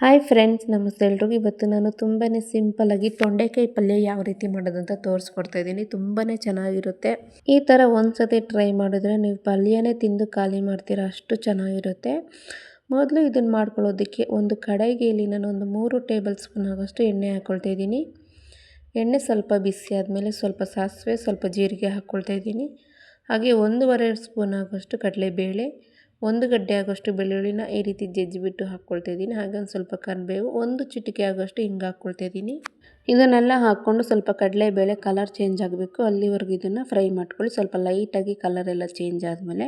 Hi friends, ನಮಸ್ತೆ. ಎಲ್ರಿಗೂ ಇವತ್ತು ನಾನು ತುಂಬಾ ಸಿಂಪಲ್ಲಾಗಿ ತೊಂಡೆಕಾಯಿ ಪಲ್ಯ ಯಾವ ರೀತಿ ಮಾಡೋದಂತ ತೋರಿಸ್ಕೊಡ್ತಾ ಇದ್ದೀನಿ. ತುಂಬಾ ಚೆನ್ನಾಗಿರುತ್ತೆ. ಈ ಥರ ಒಂದ್ಸತಿ ಟ್ರೈ ಮಾಡಿದ್ರೆ ನೀವು ಪಲ್ಯನೇ ತಿಂದು ಖಾಲಿ ಮಾಡ್ತೀರಾ, ಅಷ್ಟು ಚೆನ್ನಾಗಿರುತ್ತೆ. ಮೊದಲು ಇದನ್ನು ಮಾಡ್ಕೊಳ್ಳೋದಕ್ಕೆ ಒಂದು ಕಡೆಗೆ ನಾನು ಒಂದು ಮೂರು ಟೇಬಲ್ ಸ್ಪೂನ್ ಆಗೋಷ್ಟು ಎಣ್ಣೆ ಹಾಕ್ಕೊಳ್ತಾ ಇದ್ದೀನಿ. ಎಣ್ಣೆ ಸ್ವಲ್ಪ ಬಿಸಿ ಆದಮೇಲೆ ಸ್ವಲ್ಪ ಸಾಸಿವೆ, ಸ್ವಲ್ಪ ಜೀರಿಗೆ ಹಾಕ್ಕೊಳ್ತಾ ಇದ್ದೀನಿ. ಹಾಗೆ ಒಂದೂವರೆ ಸ್ಪೂನ್ ಆಗೋಷ್ಟು ಕಡಲೆಬೇಳೆ ಒಂದು ಗಡ್ಡೆ ಆಗೋಷ್ಟು ಬೆಳ್ಳುಳ್ಳಿನ ಈ ರೀತಿ ಜಜ್ಜಿಬಿಟ್ಟು ಹಾಕ್ಕೊಳ್ತಾ ಇದ್ದೀನಿ. ಹಾಗೆ ಸ್ವಲ್ಪ ಕರಿಬೇವು, ಒಂದು ಚಿಟಿಕೆ ಆಗೋಷ್ಟು ಹಿಂಗೆ ಹಾಕ್ಕೊಳ್ತಾ ಇದ್ದೀನಿ. ಇದನ್ನೆಲ್ಲ ಹಾಕ್ಕೊಂಡು ಸ್ವಲ್ಪ ಕಡಲೆಬೇಳೆ ಕಲರ್ ಚೇಂಜ್ ಆಗಬೇಕು. ಅಲ್ಲಿವರೆಗೂ ಇದನ್ನು ಫ್ರೈ ಮಾಡ್ಕೊಳ್ಳಿ. ಸ್ವಲ್ಪ ಲೈಟಾಗಿ ಕಲರ್ ಎಲ್ಲ ಚೇಂಜ್ ಆದಮೇಲೆ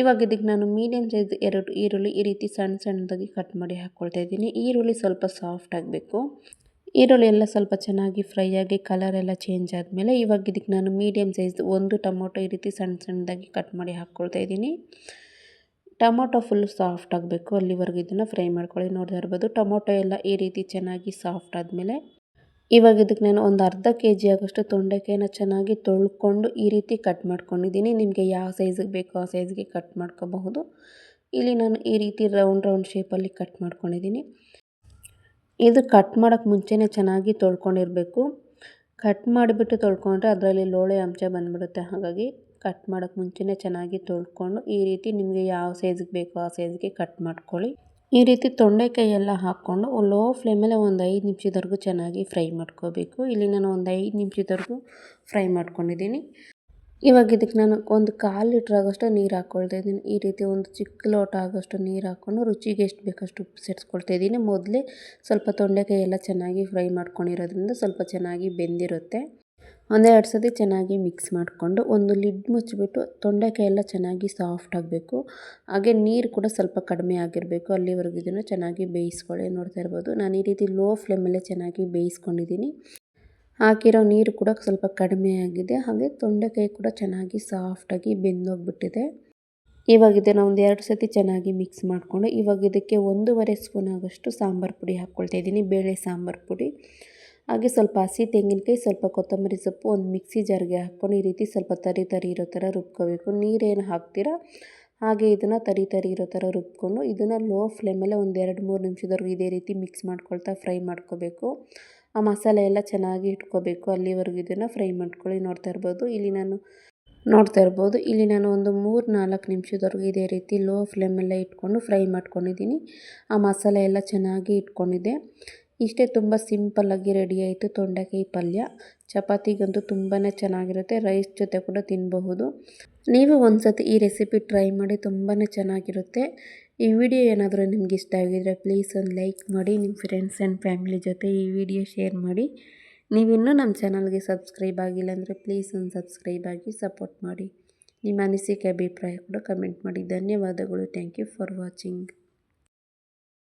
ಇವಾಗ ಇದಕ್ಕೆ ನಾನು ಮೀಡಿಯಮ್ ಸೈಜ್ ಎರಡು ಈರುಳ್ಳಿ ಈ ರೀತಿ ಸಣ್ಣ ಸಣ್ಣದಾಗಿ ಕಟ್ ಮಾಡಿ ಹಾಕ್ಕೊಳ್ತಾ ಇದ್ದೀನಿ. ಈರುಳ್ಳಿ ಸ್ವಲ್ಪ ಸಾಫ್ಟ್ ಆಗಬೇಕು. ಈರುಳ್ಳಿ ಎಲ್ಲ ಸ್ವಲ್ಪ ಚೆನ್ನಾಗಿ ಫ್ರೈ ಆಗಿ ಕಲರ್ ಎಲ್ಲ ಚೇಂಜ್ ಆದಮೇಲೆ ಇವಾಗ ಇದಕ್ಕೆ ನಾನು ಮೀಡಿಯಮ್ ಸೈಜ್ ಒಂದು ಟೊಮೊಟೊ ಈ ರೀತಿ ಸಣ್ಣ ಸಣ್ಣದಾಗಿ ಕಟ್ ಮಾಡಿ ಹಾಕ್ಕೊಳ್ತಾ ಇದ್ದೀನಿ. ಟೊಮೊಟೊ ಫುಲ್ ಸಾಫ್ಟ್ ಆಗಬೇಕು. ಅಲ್ಲಿವರೆಗೂ ಇದನ್ನು ಫ್ರೈ ಮಾಡ್ಕೊಳ್ಳಿ. ನೋಡ್ತಾ ಇರ್ಬೋದು, ಟೊಮೊಟೊ ಎಲ್ಲ ಈ ರೀತಿ ಚೆನ್ನಾಗಿ ಸಾಫ್ಟ್ ಆದಮೇಲೆ ಇವಾಗ ಇದಕ್ಕೆ ನಾನು ಒಂದು ಅರ್ಧ ಕೆ ಜಿ ಆಗೋಷ್ಟು ತೊಂಡೆಕಾಯಿನ ಚೆನ್ನಾಗಿ ತೊಳ್ಕೊಂಡು ಈ ರೀತಿ ಕಟ್ ಮಾಡ್ಕೊಂಡಿದ್ದೀನಿ. ನಿಮಗೆ ಯಾವ ಸೈಜಿಗೆ ಬೇಕೋ ಆ ಸೈಜ್ಗೆ ಕಟ್ ಮಾಡ್ಕೋಬಹುದು. ಇಲ್ಲಿ ನಾನು ಈ ರೀತಿ ರೌಂಡ್ ರೌಂಡ್ ಶೇಪಲ್ಲಿ ಕಟ್ ಮಾಡ್ಕೊಂಡಿದ್ದೀನಿ. ಇದು ಕಟ್ ಮಾಡೋಕ್ಕೆ ಮುಂಚೆನೇ ಚೆನ್ನಾಗಿ ತೊಳ್ಕೊಂಡಿರಬೇಕು. ಕಟ್ ಮಾಡಿಬಿಟ್ಟು ತೊಳ್ಕೊಂಡ್ರೆ ಅದರಲ್ಲಿ ಲೋಳೆ ಅಂಶ ಬಂದ್ಬಿಡುತ್ತೆ. ಹಾಗಾಗಿ ಕಟ್ ಮಾಡೋಕ್ಕೆ ಮುಂಚೆನೇ ಚೆನ್ನಾಗಿ ತೊಳ್ಕೊಂಡು ಈ ರೀತಿ ನಿಮಗೆ ಯಾವ ಸೈಜ್ಗೆ ಬೇಕೋ ಆ ಸೈಜ್ಗೆ ಕಟ್ ಮಾಡ್ಕೊಳ್ಳಿ. ಈ ರೀತಿ ತೊಂಡೆಕಾಯಿ ಎಲ್ಲ ಹಾಕ್ಕೊಂಡು ಲೋ ಫ್ಲೇಮಲ್ಲೇ ಒಂದು ಐದು ನಿಮಿಷದವರೆಗೂ ಚೆನ್ನಾಗಿ ಫ್ರೈ ಮಾಡ್ಕೋಬೇಕು. ಇಲ್ಲಿ ನಾನು ಒಂದು ಐದು ನಿಮಿಷದವರೆಗೂ ಫ್ರೈ ಮಾಡ್ಕೊಂಡಿದ್ದೀನಿ. ಇವಾಗ ಇದಕ್ಕೆ ನಾನು ಒಂದು ಕಾಲು ಲೀಟ್ರ್ ಆಗೋಷ್ಟು ನೀರು ಹಾಕ್ಕೊಳ್ತಾ ಇದ್ದೀನಿ. ಈ ರೀತಿ ಒಂದು ಚಿಕ್ಕ ಲೋಟ ಆಗೋಷ್ಟು ನೀರು ಹಾಕ್ಕೊಂಡು ರುಚಿಗೆ ಎಷ್ಟು ಬೇಕಷ್ಟು ಉಪ್ಪು ಸೇರಿಸ್ಕೊಳ್ತಾ ಇದ್ದೀನಿ. ಮೊದಲೇ ಸ್ವಲ್ಪ ತೊಂಡೆಕಾಯಿ ಎಲ್ಲ ಚೆನ್ನಾಗಿ ಫ್ರೈ ಮಾಡ್ಕೊಂಡಿರೋದ್ರಿಂದ ಸ್ವಲ್ಪ ಚೆನ್ನಾಗಿ ಬೆಂದಿರುತ್ತೆ. ಒಂದೆರಡು ಸತಿ ಚೆನ್ನಾಗಿ ಮಿಕ್ಸ್ ಮಾಡಿಕೊಂಡು ಒಂದು ಲಿಡ್ ಮುಚ್ಚಿಬಿಟ್ಟು ತೊಂಡೆಕಾಯಿ ಎಲ್ಲ ಚೆನ್ನಾಗಿ ಸಾಫ್ಟ್ ಆಗಬೇಕು. ಹಾಗೆ ನೀರು ಕೂಡ ಸ್ವಲ್ಪ ಕಡಿಮೆ ಆಗಿರಬೇಕು. ಅಲ್ಲಿವರೆಗೂ ಇದನ್ನು ಚೆನ್ನಾಗಿ ಬೇಯಿಸ್ಕೊಳ್ಳಿ. ನೋಡ್ತಾ ಇರ್ಬೋದು. ನಾನು ಈ ರೀತಿ ಲೋ ಫ್ಲೇಮಲ್ಲೇ ಚೆನ್ನಾಗಿ ಬೇಯಿಸ್ಕೊಂಡಿದ್ದೀನಿ. ಹಾಕಿರೋ ನೀರು ಕೂಡ ಸ್ವಲ್ಪ ಕಡಿಮೆ ಆಗಿದೆ. ಹಾಗೆ ತೊಂಡೆಕಾಯಿ ಕೂಡ ಚೆನ್ನಾಗಿ ಸಾಫ್ಟಾಗಿ ಬೆಂದೋಗ್ಬಿಟ್ಟಿದೆ. ಇವಾಗ ಇದನ್ನು ಒಂದು ಎರಡು ಸತಿ ಚೆನ್ನಾಗಿ ಮಿಕ್ಸ್ ಮಾಡಿಕೊಂಡು ಇವಾಗ ಇದಕ್ಕೆ ಒಂದೂವರೆ ಸ್ಪೂನ್ ಆಗೋಷ್ಟು ಸಾಂಬಾರು ಪುಡಿ ಹಾಕ್ಕೊಳ್ತಾ ಇದ್ದೀನಿ. ಬೇಳೆ ಸಾಂಬಾರು ಪುಡಿ. ಹಾಗೆ ಸ್ವಲ್ಪ ಹಸಿ ತೆಂಗಿನಕಾಯಿ, ಸ್ವಲ್ಪ ಕೊತ್ತಂಬರಿ ಸೊಪ್ಪು, ಒಂದು ಮಿಕ್ಸಿ ಜಾರ್ಗೆ ಹಾಕ್ಕೊಂಡು ಈ ರೀತಿ ಸ್ವಲ್ಪ ತರಿ ತರಿ ಇರೋ ಥರ ರುಬ್ಕೋಬೇಕು. ನೀರೇನು ಹಾಕ್ತೀರಾ? ಹಾಗೆ ಇದನ್ನು ತರಿ ತರಿ ಇರೋ ಥರ ರುಬ್ಕೊಂಡು ಇದನ್ನು ಲೋ ಫ್ಲೇಮಲ್ಲೇ ಒಂದು ಎರಡು ಮೂರು ನಿಮಿಷದವರೆಗೂ ಇದೇ ರೀತಿ ಮಿಕ್ಸ್ ಮಾಡ್ಕೊಳ್ತಾ ಫ್ರೈ ಮಾಡ್ಕೋಬೇಕು. ಆ ಮಸಾಲೆ ಎಲ್ಲ ಚೆನ್ನಾಗಿ ಇಟ್ಕೋಬೇಕು. ಅಲ್ಲಿವರೆಗೂ ಇದನ್ನು ಫ್ರೈ ಮಾಡ್ಕೊಳ್ಳಿ. ನೋಡ್ತಾ ಇರ್ಬೋದು. ಇಲ್ಲಿ ನಾನು ನೋಡ್ತಾ ಇರ್ಬೋದು. ಇಲ್ಲಿ ನಾನು ಒಂದು ಮೂರು ನಾಲ್ಕು ನಿಮಿಷದವರೆಗೂ ಇದೇ ರೀತಿ ಲೋ ಫ್ಲೇಮೆಲ್ಲ ಇಟ್ಕೊಂಡು ಫ್ರೈ ಮಾಡ್ಕೊಂಡಿದ್ದೀನಿ. ಆ ಮಸಾಲೆ ಎಲ್ಲ ಚೆನ್ನಾಗಿ ಇಟ್ಕೊಂಡಿದ್ದೆ. ಇಷ್ಟೇ ತುಂಬ ಸಿಂಪಲ್ಲಾಗಿ ರೆಡಿ ಆಯಿತು ತೊಂಡೆಕಾಯಿ ಪಲ್ಯ. ಚಪಾತಿಗಂತೂ ತುಂಬಾ ಚೆನ್ನಾಗಿರುತ್ತೆ. ರೈಸ್ ಜೊತೆ ಕೂಡ ತಿನ್ನಬಹುದು ನೀವು ಒಂದು ಸತಿ ಈ ರೆಸಿಪಿ ಟ್ರೈ ಮಾಡಿ ತುಂಬಾ ಚೆನ್ನಾಗಿರುತ್ತೆ. ಈ ವಿಡಿಯೋ ಏನಾದರೂ ನಿಮ್ಗೆ ಇಷ್ಟ ಆಗಿದರೆ ಪ್ಲೀಸ್ ಒಂದು ಲೈಕ್ ಮಾಡಿ, ನಿಮ್ಮ ಫ್ರೆಂಡ್ಸ್ ಆ್ಯಂಡ್ ಫ್ಯಾಮಿಲಿ ಜೊತೆ ಈ ವಿಡಿಯೋ ಶೇರ್ ಮಾಡಿ. ನೀವಿನ್ನೂ ನಮ್ಮ ಚಾನಲ್ಗೆ ಸಬ್ಸ್ಕ್ರೈಬ್ ಆಗಿಲ್ಲ ಅಂದರೆ ಪ್ಲೀಸ್ ಒಂದು ಸಬ್ಸ್ಕ್ರೈಬ್ ಆಗಿ ಸಪೋರ್ಟ್ ಮಾಡಿ. ನಿಮ್ಮ ಅನಿಸಿಕೆ ಅಭಿಪ್ರಾಯ ಕೂಡ ಕಮೆಂಟ್ ಮಾಡಿ. ಧನ್ಯವಾದಗಳು. Thank you for watching.